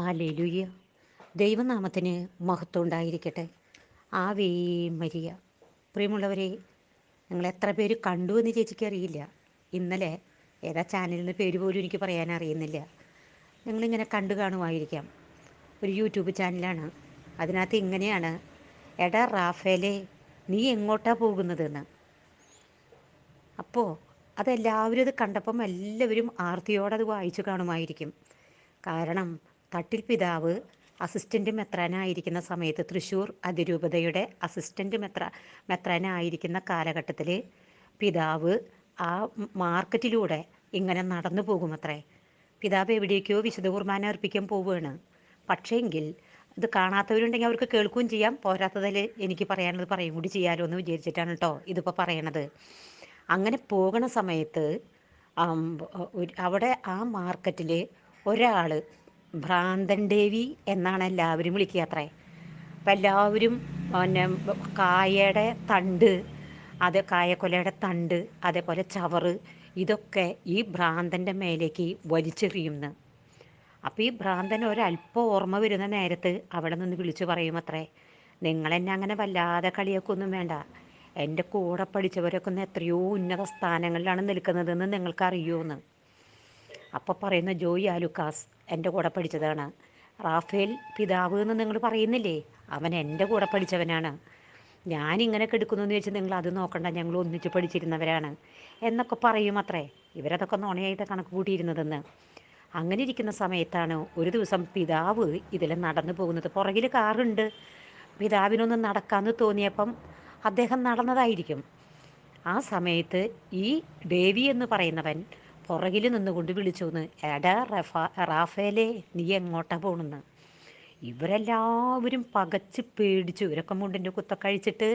Hallelujah ദൈവനാമത്തിന് മഹത്വം ഉണ്ടായിരിക്കട്ടെ. ആവേ മരിയ. പ്രിയമുള്ളവരെ നിങ്ങൾ എത്ര പേര് കണ്ടു എന്ന് ചേച്ചിക്ക് അറിയില്ല. ഇന്നലെ ഏതാ ചാനലിന്റെ പേര് പോലും എനിക്ക് പറയാൻ അറിയുന്നില്ല. നിങ്ങളിങ്ങനെ കണ്ടു കാണുമായിരിക്കാം. ഒരു യൂട്യൂബ് ചാനലാണ് അതിനകത്ത് ഇങ്ങനെയാണ് എടാ റാഫേലെ നീ എങ്ങോട്ടാ പോകുന്നതെന്ന് അപ്പോൾ അതെല്ലാവരും അത് കണ്ടപ്പം എല്ലാവരും ആർത്തിയോടെ അത് വായിച്ചു കാണുമായിരിക്കും. കാരണം തട്ടിൽ പിതാവ് അസിസ്റ്റന്റ് മെത്രാനായിരിക്കുന്ന സമയത്ത് തൃശ്ശൂർ അതിരൂപതയുടെ അസിസ്റ്റന്റ് മെത്ര മെത്രാനായിരിക്കുന്ന കാലഘട്ടത്തിൽ പിതാവ് ആ മാർക്കറ്റിലൂടെ ഇങ്ങനെ നടന്നു പോകുമത്രേ. പിതാവ് എവിടേക്കോ വിശുദ്ധ കുർബാന അർപ്പിക്കാൻ പോവുകയാണ്. പക്ഷേങ്കിൽ ഇത് കാണാത്തവരുണ്ടെങ്കിൽ അവർക്ക് കേൾക്കുകയും ചെയ്യാം. പോരാത്തതിൽ എനിക്ക് പറയാനുള്ളത് പറയും കൂടി ചെയ്യാലോ എന്ന് വിചാരിച്ചിട്ടാണ് കേട്ടോ ഇതിപ്പോൾ പറയണത്. അങ്ങനെ പോകണ സമയത്ത് അവിടെ ആ മാർക്കറ്റിൽ ഒരാൾ ഭ്രാന്തൻ ദേവി എന്നാണ് എല്ലാവരും വിളിക്കുക അത്രേ. അപ്പം എല്ലാവരും പിന്നെ കായയുടെ തണ്ട് അത് കായക്കൊലയുടെ തണ്ട് അതേപോലെ ചവറ് ഇതൊക്കെ ഈ ഭ്രാന്തന്റെ മേലേക്ക് വലിച്ചെറിയുന്നു. അപ്പോൾ ഈ ഭ്രാന്തൻ ഒരല്പം ഓർമ്മ വരുന്ന നേരത്ത് അവിടെ നിന്ന് വിളിച്ചു പറയും അത്രേ നിങ്ങളെന്നെ അങ്ങനെ വല്ലാതെ കളിയാക്കൊന്നും വേണ്ട. എന്റെ കൂടെ പഠിച്ചവരൊക്കെ ഒന്ന് എത്രയോ ഉന്നത സ്ഥാനങ്ങളിലാണ് നിൽക്കുന്നതെന്ന് നിങ്ങൾക്ക് അറിയുമെന്ന് അപ്പോൾ പറയുന്ന ജോയി ആലുക്കാസ് എന്റെ കൂടെ പഠിച്ചതാണ്. റാഫേൽ പിതാവ് എന്ന് നിങ്ങൾ പറയുന്നില്ലേ? അവൻ എന്റെ കൂടെ പഠിച്ചവനാണ്. ഞാനിങ്ങനെ കെടുക്കുന്നു എന്ന് വെച്ച് നിങ്ങൾ അത് നോക്കണ്ട. ഞങ്ങൾ ഒന്നിച്ച് പഠിച്ചിരുന്നവരാണ്. എന്നൊക്കെ പറയും അത്രേ. ഇവരതൊക്കെ നുണയായിട്ട് കണക്ക് കൂട്ടിയിരുന്നതെന്ന്. അങ്ങനെ ഇരിക്കുന്ന സമയത്താണ് ഒരു ദിവസം പിതാവ് ഇതിൽ നടന്നു പോകുന്നത്. പുറകിൽ കാറുണ്ട്. പിതാവിനൊന്ന് നടക്കാമെന്ന് തോന്നിയപ്പം അദ്ദേഹം നടന്നതായിരിക്കും. ആ സമയത്ത് ഈ ദേവി എന്ന് പറയുന്നവൻ പുറകിൽ നിന്നുകൊണ്ട് വിളിച്ചു എന്ന് എടാ റഫാ റാഫേലെ നീ എങ്ങോട്ടാ പോണെന്ന്? ഇവരെല്ലാവരും പകച്ച് പേടിച്ചു. ഇവരൊക്കെ മുണ്ടിന്റെ കുത്തൊക്കെ കഴിച്ചിട്ട്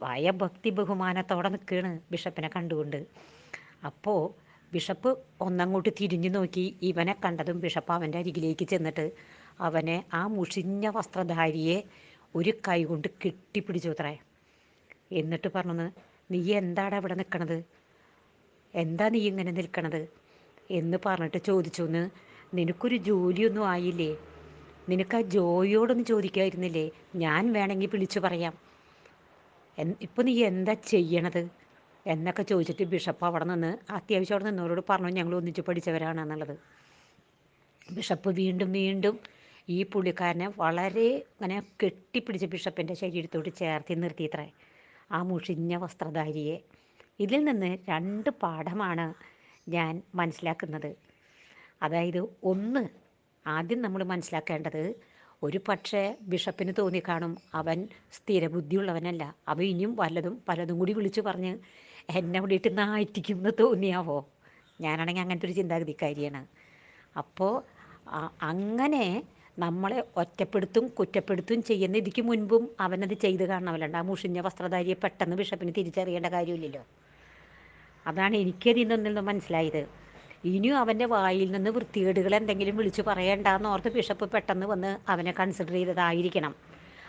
ഭയഭക്തി ബഹുമാനത്തോടെ നിൽക്കുകയാണ് ബിഷപ്പിനെ കണ്ടുകൊണ്ട്. അപ്പോൾ ബിഷപ്പ് ഒന്നങ്ങോട്ട് തിരിഞ്ഞു നോക്കി. ഇവനെ കണ്ടതും ബിഷപ്പ് അവന്റെ അരികിലേക്ക് ചെന്നിട്ട് അവനെ ആ മുഷിഞ്ഞ വസ്ത്രധാരിയെ ഒരു കൈ കൊണ്ട് കെട്ടിപ്പിടിച്ചു എന്നിട്ട് പറഞ്ഞു നീ എന്താണ് അവിടെ നിൽക്കണത് എന്താ നീ ഇങ്ങനെ നിൽക്കണത്? എന്ന് പറഞ്ഞിട്ട് ചോദിച്ചു എന്ന് നിനക്കൊരു ജോലിയൊന്നും ആയില്ലേ? നിനക്ക് ആ ജോയിയോടൊന്ന് ചോദിക്കായിരുന്നില്ലേ? ഞാൻ വേണമെങ്കിൽ വിളിച്ചു പറയാം. ഇപ്പം നീ എന്താ ചെയ്യണത്? എന്നൊക്കെ ചോദിച്ചിട്ട് ബിഷപ്പ് അവിടെ നിന്ന് അത്യാവശ്യം അവിടെ നിന്നവരോട് പറഞ്ഞു ഞങ്ങൾ ഒന്നിച്ച് പഠിച്ചവരാണെന്നുള്ളത്. ബിഷപ്പ് വീണ്ടും വീണ്ടും ഈ പുള്ളിക്കാരനെ വളരെ അങ്ങനെ കെട്ടിപ്പിടിച്ച് ബിഷപ്പിന്റെ ശരീരത്തോട് ചേർത്തി നിർത്തിയത്രേ. ആ മുഷിഞ്ഞ വസ്ത്രധാരിയെ. ഇതിൽ നിന്ന് രണ്ട് പാഠമാണ് ഞാൻ മനസ്സിലാക്കുന്നത്. അതായത് ഒന്ന് ആദ്യം നമ്മൾ മനസ്സിലാക്കേണ്ടത് ഒരു പക്ഷേ ബിഷപ്പിന് തോന്നിക്കാണും അവൻ സ്ഥിരബുദ്ധിയുള്ളവനല്ല. അവൻ ഇനിയും വല്ലതും പലതും കൂടി വിളിച്ചു പറഞ്ഞ് എന്നെ വിളിയിട്ട് നാറ്റിക്കും എന്ന് തോന്നിയാവോ? ഞാനാണെങ്കിൽ അങ്ങനത്തെ ഒരു ചിന്താഗതിക്കാരിയാണ്. അപ്പോൾ അങ്ങനെ നമ്മളെ ഒറ്റപ്പെടുത്തും കുറ്റപ്പെടുത്തും ചെയ്യുന്ന ഇതിക്ക് മുൻപും അവനത് ചെയ്ത് കാണണമല്ലോ ആ മുഷിഞ്ഞ വസ്ത്രധാരിയെ പെട്ടെന്ന് ബിഷപ്പിന് തിരിച്ചറിയേണ്ട കാര്യമില്ലല്ലോ. അതാണ് എനിക്കതിൽ നിന്ന് മനസ്സിലായത്. ഇനിയും അവന്റെ വായിൽ നിന്ന് വൃത്തികേടുകൾ എന്തെങ്കിലും വിളിച്ചു പറയണ്ടെന്ന് ഓർത്ത് ബിഷപ്പ് പെട്ടെന്ന് വന്ന് അവനെ കൺസിഡർ ചെയ്തതായിരിക്കണം.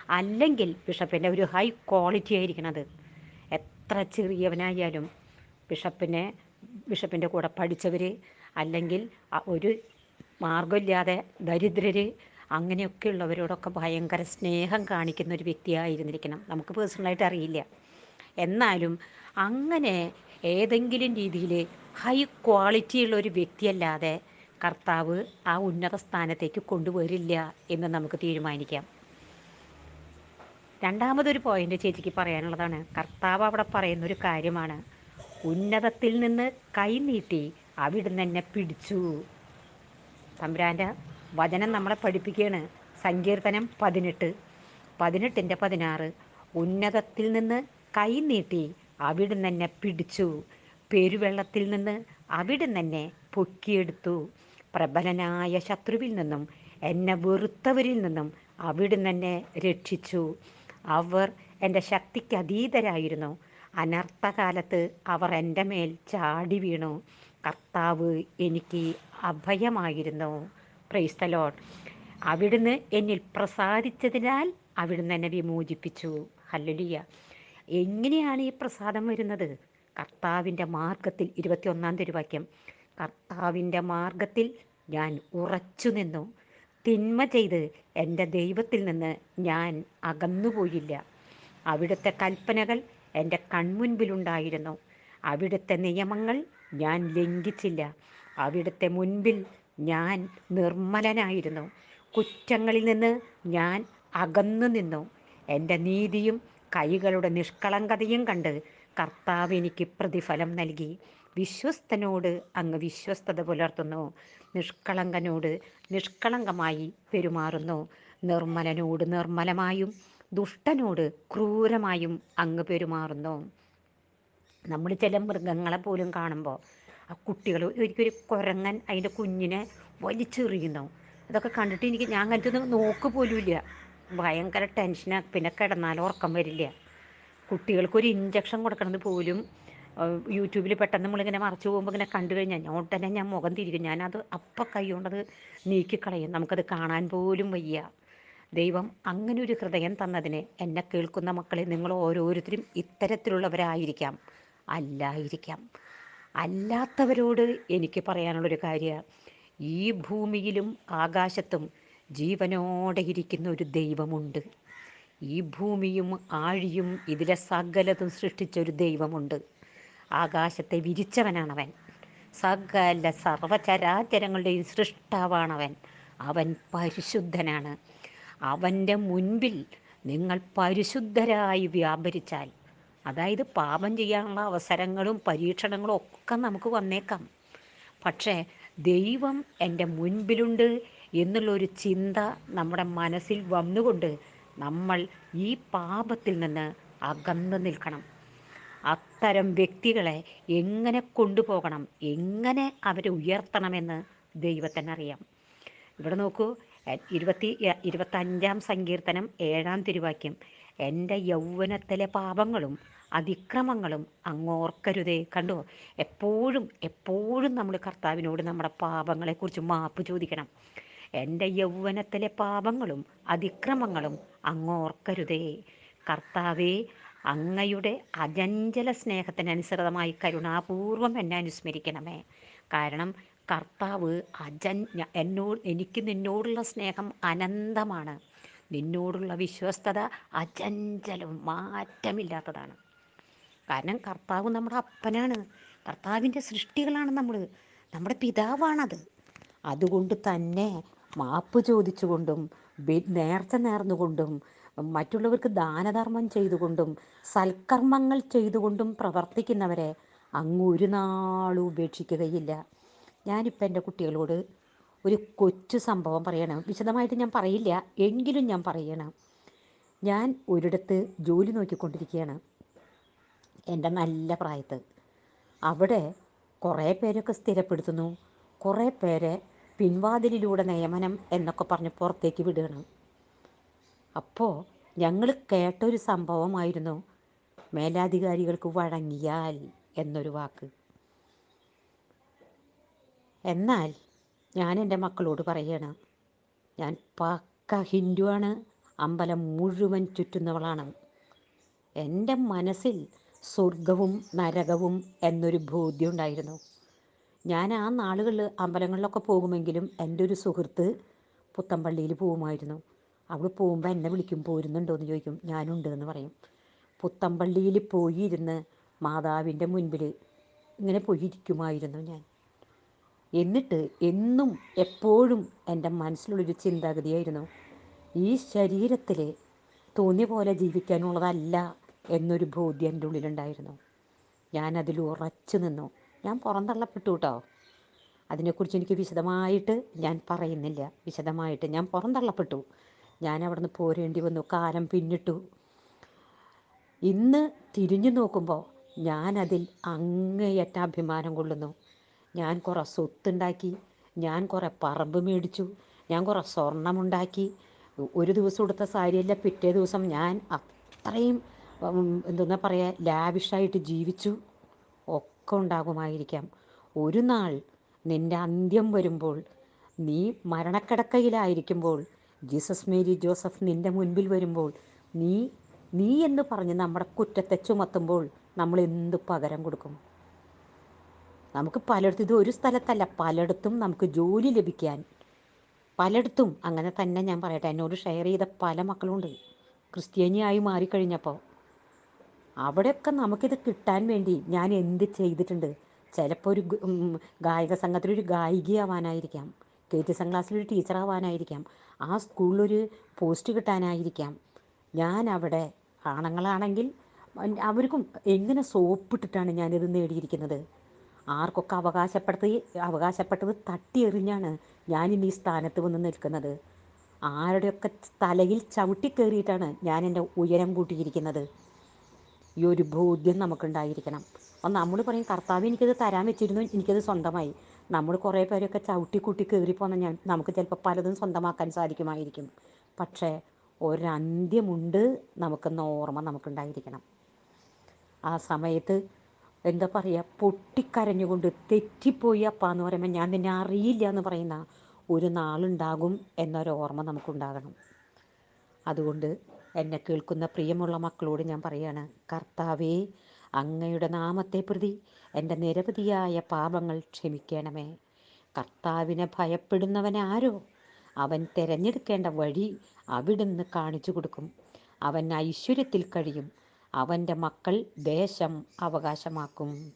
അല്ലെങ്കിൽ ബിഷപ്പിന്റെ ഒരു ഹൈ ക്വാളിറ്റി ആയിരിക്കണത് എത്ര ചെറിയവനായാലും ബിഷപ്പിനെ ബിഷപ്പിന്റെ കൂടെ പഠിച്ചവർ അല്ലെങ്കിൽ ഒരു മാർഗമില്ലാതെ ദരിദ്രർ അങ്ങനെയൊക്കെ ഉള്ളവരോടൊക്കെ ഭയങ്കര സ്നേഹം കാണിക്കുന്ന ഒരു വ്യക്തിയായിരുന്നിരിക്കണം. നമുക്ക് പേഴ്സണലായിട്ട് അറിയില്ല. എന്നാലും അങ്ങനെ ഏതെങ്കിലും രീതിയിൽ ഹൈ ക്വാളിറ്റി ഉള്ള ഒരു വ്യക്തിയല്ലാതെ കർത്താവ് ആ ഉന്നത സ്ഥാനത്തേക്ക് കൊണ്ടുവരില്ല എന്ന് നമുക്ക് തീരുമാനിക്കാം. രണ്ടാമതൊരു പോയിന്റ് ചേച്ചിക്ക് പറയാനുള്ളതാണ്. കർത്താവ് അവിടെ പറയുന്ന ഒരു കാര്യമാണ്. ഉന്നതത്തിൽ നിന്ന് കൈനീട്ടി അവിടുന്ന് എന്നെ പിടിച്ചു. തമ്പുരാന്റെ വചനം നമ്മളെ പഠിപ്പിക്കുകയാണ്. സങ്കീർത്തനം പതിനെട്ട്. പതിനെട്ടിന്റെ പതിനാറ്. ഉന്നതത്തിൽ നിന്ന് കൈനീട്ടി അവിടുന്ന് എന്നെ പിടിച്ചു. പെരുവെള്ളത്തിൽ നിന്ന് അവിടുന്ന് എന്നെ പൊക്കിയെടുത്തു. പ്രബലനായ ശത്രുവിൽ നിന്നും എന്നെ വെറുത്തവരിൽ നിന്നും അവിടുന്ന് എന്നെ രക്ഷിച്ചു. അവർ എന്റെ ശക്തിക്ക് അതീതരായിരുന്നു. അനർത്ഥകാലത്ത് അവർ എന്റെ മേൽ ചാടി വീണു. കർത്താവ് എനിക്ക് അഭയമായിരുന്നു. പ്രൈസ്തലോൺ അവിടുന്ന് എന്നിൽ പ്രസാദിച്ചതിനാൽ അവിടുന്ന് എന്നെ വിമോചിപ്പിച്ചു. ഹല്ലലിയ എങ്ങനെയാണ് ഈ പ്രസാദം വരുന്നത്? കർത്താവിന്റെ മാർഗത്തിൽ ഇരുപത്തിയൊന്നാം തിരുവാക്യം. കർത്താവിന്റെ മാർഗത്തിൽ ഞാൻ ഉറച്ചു നിന്നു. തിന്മ ചെയ്ത് എന്റെ ദൈവത്തിൽ നിന്ന് ഞാൻ അകന്നുപോയില്ല അവിടുത്തെ കൽപ്പനകൾ എന്റെ കൺമുൻപിലുണ്ടായിരുന്നു. അവിടുത്തെ നിയമങ്ങൾ ഞാൻ ലംഘിച്ചില്ല. അവിടുത്തെ മുൻപിൽ ഞാൻ നിർമ്മലനായിരുന്നു. കുറ്റങ്ങളിൽ നിന്ന് ഞാൻ അകന്നു നിന്നു. എന്റെ നീതിയും കൈകളുടെ നിഷ്കളങ്കതയും കണ്ട് കർത്താവ് എനിക്ക് പ്രതിഫലം നൽകി. വിശ്വസ്തനോട് അങ്ങ് വിശ്വസ്തത പുലർത്തുന്നു. നിഷ്കളങ്കനോട് നിഷ്കളങ്കമായി പെരുമാറുന്നു. നിർമ്മലനോട് നിർമ്മലമായും ദുഷ്ടനോട് ക്രൂരമായും അങ്ങ് പെരുമാറുന്നു. നമ്മൾ ചില മൃഗങ്ങളെ പോലും കാണുമ്പോൾ ആ കുട്ടികൾ ഒരിക്കലും കുരങ്ങൻ അതിന്റെ കുഞ്ഞിനെ വലിച്ചെറിയുന്നു. അതൊക്കെ കണ്ടിട്ട് എനിക്ക് ഞാൻ കണ്ടിട്ട് നോക്ക് പോലുമില്ല. ഭയങ്കര ടെൻഷനാണ് പിന്നെ കിടന്നാൽ ഉറക്കം വരില്ല. കുട്ടികൾക്കൊരു ഇഞ്ചക്ഷൻ കൊടുക്കണത് പോലും യൂട്യൂബിൽ പെട്ടെന്ന് നമ്മളിങ്ങനെ മറച്ചു പോകുമ്പോൾ ഇങ്ങനെ കണ്ടു കഴിഞ്ഞാൽ ഞാൻ ഉടനെ ഞാൻ മുഖം തിരിക്കും ഞാനത് അപ്പം കൈ കൊണ്ടത് നീക്കിക്കളയും. നമുക്കത് കാണാൻ പോലും വയ്യ. ദൈവം അങ്ങനെ ഒരു ഹൃദയം തന്നതിന് എന്നെ കേൾക്കുന്ന മക്കളെ നിങ്ങൾ ഓരോരുത്തരും ഇത്തരത്തിലുള്ളവരായിരിക്കാം. അല്ലായിരിക്കാം. അല്ലാത്തവരോട് എനിക്ക് പറയാനുള്ളൊരു കാര്യം ഈ ഭൂമിയിലും ആകാശത്തും ജീവനോടെ ഇരിക്കുന്ന ഒരു ദൈവമുണ്ട്. ഈ ഭൂമിയും ആഴിയും ഇതിലെ സകലതും സൃഷ്ടിച്ച ഒരു ദൈവമുണ്ട്. ആകാശത്തെ വിരിച്ചവനാണവൻ. സകല സർവചരാചരങ്ങളുടെയും സൃഷ്ടാവാണവൻ. അവൻ പരിശുദ്ധനാണ്. അവന്റെ മുൻപിൽ നിങ്ങൾ പരിശുദ്ധരായി വ്യാപരിച്ചാൽ അതായത് പാപം ചെയ്യാനുള്ള അവസരങ്ങളും പരീക്ഷണങ്ങളും ഒക്കെ നമുക്ക് വന്നേക്കാം. പക്ഷേ ദൈവം എന്റെ മുൻപിലുണ്ട് എന്നുള്ളൊരു ചിന്ത നമ്മുടെ മനസ്സിൽ വന്നുകൊണ്ട് നമ്മൾ ഈ പാപത്തിൽ നിന്ന് അകന്നു നിൽക്കണം. അത്തരം വ്യക്തികളെ എങ്ങനെ കൊണ്ടുപോകണം? എങ്ങനെ അവരെ ഉയർത്തണമെന്ന് ദൈവത്തിനറിയാം. ഇവിടെ നോക്കൂ ഇരുപത്തി ഇരുപത്തഞ്ചാം സങ്കീർത്തനം ഏഴാം തിരുവാക്യം. എന്റെ യൗവനത്തിലെ പാപങ്ങളും അതിക്രമങ്ങളും അങ്ങോർക്കരുതേ. കണ്ടോ? എപ്പോഴും എപ്പോഴും നമ്മൾ കർത്താവിനോട് നമ്മുടെ പാപങ്ങളെക്കുറിച്ച് മാപ്പ് ചോദിക്കണം. എന്റെ യൗവനത്തിലെ പാപങ്ങളും അതിക്രമങ്ങളും അങ്ങോർക്കരുതേ. കർത്താവേ അങ്ങയുടെ അജഞ്ചല സ്നേഹത്തിനനുസൃതമായി കരുണാപൂർവം എന്നെ അനുസ്മരിക്കണമേ. കാരണം കർത്താവ് അജൻ എന്നോട് എനിക്ക് നിന്നോടുള്ള സ്നേഹം അനന്തമാണ്. നിന്നോടുള്ള വിശ്വസ്തത അജഞ്ചലം മാറ്റമില്ലാത്തതാണ്. കാരണം കർത്താവ് നമ്മുടെ അപ്പനാണ്. കർത്താവിന്റെ സൃഷ്ടികളാണ് നമ്മൾ നമ്മുടെ പിതാവാണത്. അതുകൊണ്ട് തന്നെ മാപ്പ് ചോദിച്ചുകൊണ്ടും നേർച്ച നേർന്നുകൊണ്ടും മറ്റുള്ളവർക്ക് ദാനധർമ്മം ചെയ്തുകൊണ്ടും സൽക്കർമ്മങ്ങൾ ചെയ്തുകൊണ്ടും പ്രവർത്തിക്കുന്നവരെ അങ്ങ് ഒരു നാളും ഉപേക്ഷിക്കുകയില്ല. ഞാനിപ്പോൾ എന്റെ കുട്ടികളോട് ഒരു കൊച്ചു സംഭവം പറയണം. വിശദമായിട്ട് ഞാൻ പറയില്ല. എങ്കിലും ഞാൻ പറയണം. ഞാൻ ഒരിടത്ത് ജോലി നോക്കിക്കൊണ്ടിരിക്കുകയാണ്. എന്റെ നല്ല പ്രായത്ത്. അവിടെ കുറേ പേരൊക്കെ സ്ഥിരപ്പെടുത്തുന്നു. കുറേ പേരെ പിൻവാതിലിലൂടെ നിയമനം എന്നൊക്കെ പറഞ്ഞ് പുറത്തേക്ക് വിടുകയാണ്. അപ്പോൾ ഞങ്ങൾ കേട്ടൊരു സംഭവമായിരുന്നു മേലാധികാരികൾക്ക് വഴങ്ങിയാൽ എന്നൊരു വാക്ക്. എന്നാൽ ഞാൻ എന്റെ മക്കളോട് പറയണം ഞാൻ പക്ക ഹിന്ദുവാണ് അമ്പലം മുഴുവൻ ചുറ്റുന്നവളാണ്. എന്റെ മനസ്സിൽ സ്വർഗവും നരകവും എന്നൊരു ബോധ്യം ഉണ്ടായിരുന്നു. ഞാൻ ആ നാളുകളിൽ അമ്പലങ്ങളിലൊക്കെ പോകുമെങ്കിലും എന്റെ ഒരു സുഹൃത്ത് പുത്തമ്പള്ളിയിൽ പോകുമായിരുന്നു. അവൾ പോകുമ്പോൾ എന്നെ വിളിക്കും പോരുന്നുണ്ടോ എന്ന് ചോദിക്കും. ഞാനുണ്ട് എന്ന് പറയും. പുത്തമ്പള്ളിയിൽ പോയി ഇരുന്ന് മാതാവിന്റെ മുൻപിൽ ഇങ്ങനെ പോയിരിക്കുമായിരുന്നു ഞാൻ. എന്നിട്ട് എന്നും എപ്പോഴും എന്റെ മനസ്സിലുള്ളൊരു ചിന്താഗതിയായിരുന്നു. ഈ ശരീരത്തിൽ തോന്നിയ പോലെ ജീവിക്കാനുള്ളതല്ല എന്നൊരു ബോധ്യം എന്റെ ഉള്ളിലുണ്ടായിരുന്നു. ഞാനതിൽ ഉറച്ചു നിന്നു. ഞാൻ പുറന്തള്ളപ്പെട്ടു കേട്ടോ അതിനെക്കുറിച്ച് എനിക്ക് വിശദമായിട്ട് ഞാൻ പറയുന്നില്ല. വിശദമായിട്ട് ഞാൻ പുറന്തള്ളപ്പെട്ടു. ഞാൻ അവിടെ നിന്ന് പോരേണ്ടി വന്നു. കാലം പിന്നിട്ടു. ഇന്ന് തിരിഞ്ഞു നോക്കുമ്പോൾ ഞാനതിൽ അങ്ങേയറ്റ അഭിമാനം കൊള്ളുന്നു. ഞാൻ കുറേ സ്വത്തുണ്ടാക്കി. ഞാൻ കുറേ പറമ്പ് മേടിച്ചു. ഞാൻ കുറേ സ്വർണമുണ്ടാക്കി. ഒരു ദിവസം എടുത്ത സാരിയല്ല പിറ്റേ ദിവസം ഞാൻ അത്രയും എന്തെന്നാ പറയുക ലാവിഷായിട്ട് ജീവിച്ചു. ഉണ്ടാകുമായിരിക്കാം ഒരു നാൾ നിന്റെ അന്ത്യം വരുമ്പോൾ നീ മരണക്കിടക്കയിലായിരിക്കുമ്പോൾ ജീസസ് മേരി ജോസഫ് നിന്റെ മുൻപിൽ വരുമ്പോൾ നീ നീ എന്ന് പറഞ്ഞ് നമ്മുടെ കുറ്റത്തെ ചുമത്തുമ്പോൾ നമ്മൾ എന്ത് പകരം കൊടുക്കും? നമുക്ക് പലയിടത്തും ഇത് ഒരു സ്ഥലത്തല്ല പലയിടത്തും നമുക്ക് ജോലി ലഭിക്കാൻ. പലയിടത്തും അങ്ങനെ തന്നെ ഞാൻ പറയട്ടെ എന്നോട് ഷെയർ ചെയ്ത പല മക്കളുണ്ട്. ക്രിസ്ത്യാനിയായി മാറിക്കഴിഞ്ഞപ്പോൾ അവിടെയൊക്കെ നമുക്കിത് കിട്ടാൻ വേണ്ടി ഞാൻ എന്ത് ചെയ്തിട്ടുണ്ട്? ചിലപ്പോൾ ഒരു ഗായക സംഘത്തിലൊരു ഗായികയാവാനായിരിക്കാം കെ ടി എസ് ക്ലാസ്സിലൊരു ടീച്ചറാവാനായിരിക്കാം ആ സ്കൂളിലൊരു പോസ്റ്റ് കിട്ടാനായിരിക്കാം. ഞാൻ അവിടെ ആണുങ്ങളാണെങ്കിൽ അവർക്കും എങ്ങനെ സോപ്പിട്ടിട്ടാണ് ഞാനിത് നേടിയിരിക്കുന്നത്? ആർക്കൊക്കെ അവകാശപ്പെടുത്തി അവകാശപ്പെട്ടത് തട്ടി എറിഞ്ഞാണ് ഞാനിന്ന് ഈ സ്ഥാനത്ത് വന്ന് നിൽക്കുന്നത്? ആരുടെയൊക്കെ തലയിൽ ചവിട്ടി കയറിയിട്ടാണ് ഞാൻ എന്റെ ഉയരം കൂട്ടിയിരിക്കുന്നത്? ഈ ഒരു ബോധ്യം നമുക്കുണ്ടായിരിക്കണം. അപ്പം നമ്മൾ പറയും കർത്താവ് എനിക്കത് തരാൻ വെച്ചിരുന്നു. എനിക്കത് സ്വന്തമായി. നമ്മൾ കുറേ പേരൊക്കെ ചവിട്ടി കൂട്ടി കയറിപ്പോന്ന ഞാൻ നമുക്ക് ചിലപ്പോൾ പലതും സ്വന്തമാക്കാൻ സാധിക്കുമായിരിക്കും. പക്ഷേ ഒരന്ത്യമുണ്ട് നമുക്കെന്ന ഓർമ്മ നമുക്കുണ്ടായിരിക്കണം. ആ സമയത്ത് എന്താ പറയുക പൊട്ടിക്കരഞ്ഞുകൊണ്ട് തെറ്റിപ്പോയി അപ്പ എന്ന് പറയുമ്പോൾ ഞാൻ നിന്നെ അറിയില്ല എന്ന് പറയുന്ന ഒരു നാളുണ്ടാകും എന്നൊരു ഓർമ്മ നമുക്കുണ്ടാകണം. അതുകൊണ്ട് എന്നെ കേൾക്കുന്ന പ്രിയമുള്ള മക്കളോട് ഞാൻ പറയാണ് കർത്താവേ അങ്ങയുടെ നാമത്തെ പ്രതി എന്റെ നിരവധിയായ പാപങ്ങൾ ക്ഷമിക്കണമേ. കർത്താവിനെ ഭയപ്പെടുന്നവനാരോ അവൻ തിരഞ്ഞെടുക്കേണ്ട വഴി അവിടുന്ന് കാണിച്ചു കൊടുക്കും. അവൻ ഐശ്വര്യത്തിൽ കഴിയും. അവന്റെ മക്കൾ ദേശം അവകാശമാക്കും.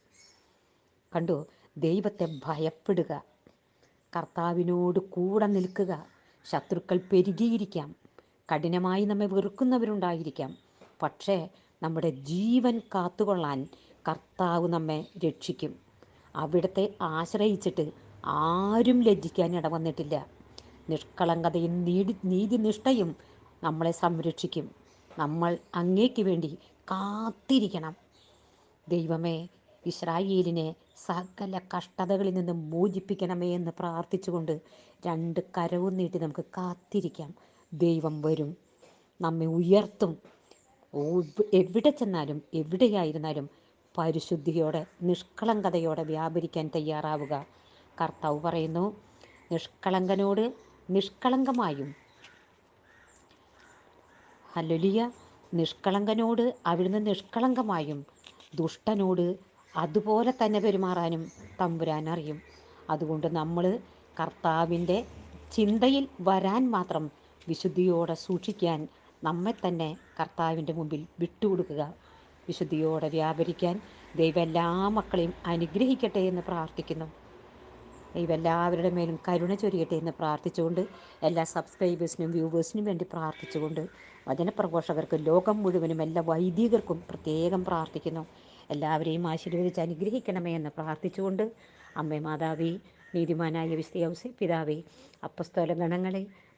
കണ്ടു? ദൈവത്തെ ഭയപ്പെടുക. കർത്താവിനോട് കൂടെ നിൽക്കുക. ശത്രുക്കൾ പെരുകിയിരിക്കാം. കഠിനമായി നമ്മെ വെറുക്കുന്നവരുണ്ടായിരിക്കാം. പക്ഷേ നമ്മുടെ ജീവൻ കാത്തുകൊള്ളാൻ കർത്താവ് നമ്മെ രക്ഷിക്കും. അവിടത്തെ ആശ്രയിച്ചിട്ട് ആരും ലജ്ജിക്കാൻ ഇടവന്നിട്ടില്ല. നിഷ്കളങ്കതയും നീതി നീതിനിഷ്ഠയും നമ്മളെ സംരക്ഷിക്കും. നമ്മൾ അങ്ങേക്ക് വേണ്ടി കാത്തിരിക്കണം. ദൈവമേ ഇസ്രായേലിനെ സകല കഷ്ടതകളിൽ നിന്നും മോചിപ്പിക്കണമേ എന്ന് പ്രാർത്ഥിച്ചുകൊണ്ട് രണ്ട് കരവും നീട്ടി നമുക്ക് കാത്തിരിക്കാം. ദൈവം വരും. നമ്മെ ഉയർത്തും. എവിടെ ചെന്നാലും എവിടെയായിരുന്നാലും പരിശുദ്ധിയോടെ നിഷ്കളങ്കതയോടെ വ്യാപരിക്കാൻ തയ്യാറാവുക. കർത്താവ് പറയുന്നു നിഷ്കളങ്കനോട് നിഷ്കളങ്കമായും. ഹല്ലലിയ. നിഷ്കളങ്കനോട് അവിടുന്ന് നിഷ്കളങ്കമായും. ദുഷ്ടനോട് അതുപോലെ തന്നെ പെരുമാറാനും തമ്പുരാൻ അറിയും. അതുകൊണ്ട് നമ്മൾ കർത്താവിന്റെ ചിന്തയിൽ വരാൻ മാത്രം വിശുദ്ധിയോടെ സൂക്ഷിക്കാൻ നമ്മെ തന്നെ കർത്താവിന്റെ മുമ്പിൽ വിട്ടുകൊടുക്കുക. വിശുദ്ധിയോടെ വ്യാപരിക്കാൻ ദൈവം എല്ലാ മക്കളെയും അനുഗ്രഹിക്കട്ടെ എന്ന് പ്രാർത്ഥിക്കുന്നു. ദൈവം എല്ലാവരുടെ മേലും കരുണ ചൊരിയട്ടെ എന്ന് പ്രാർത്ഥിച്ചുകൊണ്ട് എല്ലാ സബ്സ്ക്രൈബേഴ്സിനും വ്യൂവേഴ്സിനും വേണ്ടി പ്രാർത്ഥിച്ചുകൊണ്ട് വചനപ്രഘോഷകർക്ക് ലോകം മുഴുവനും എല്ലാ വൈദികർക്കും പ്രത്യേകം പ്രാർത്ഥിക്കുന്നു. എല്ലാവരെയും ആശീർവദിച്ച് അനുഗ്രഹിക്കണമേ എന്ന് പ്രാർത്ഥിച്ചുകൊണ്ട് അമ്മേ മാതാവി നീതിമാനായ വിശ്വസി പിതാവേ അപ്പസ്തോല ഗണങ്ങളെ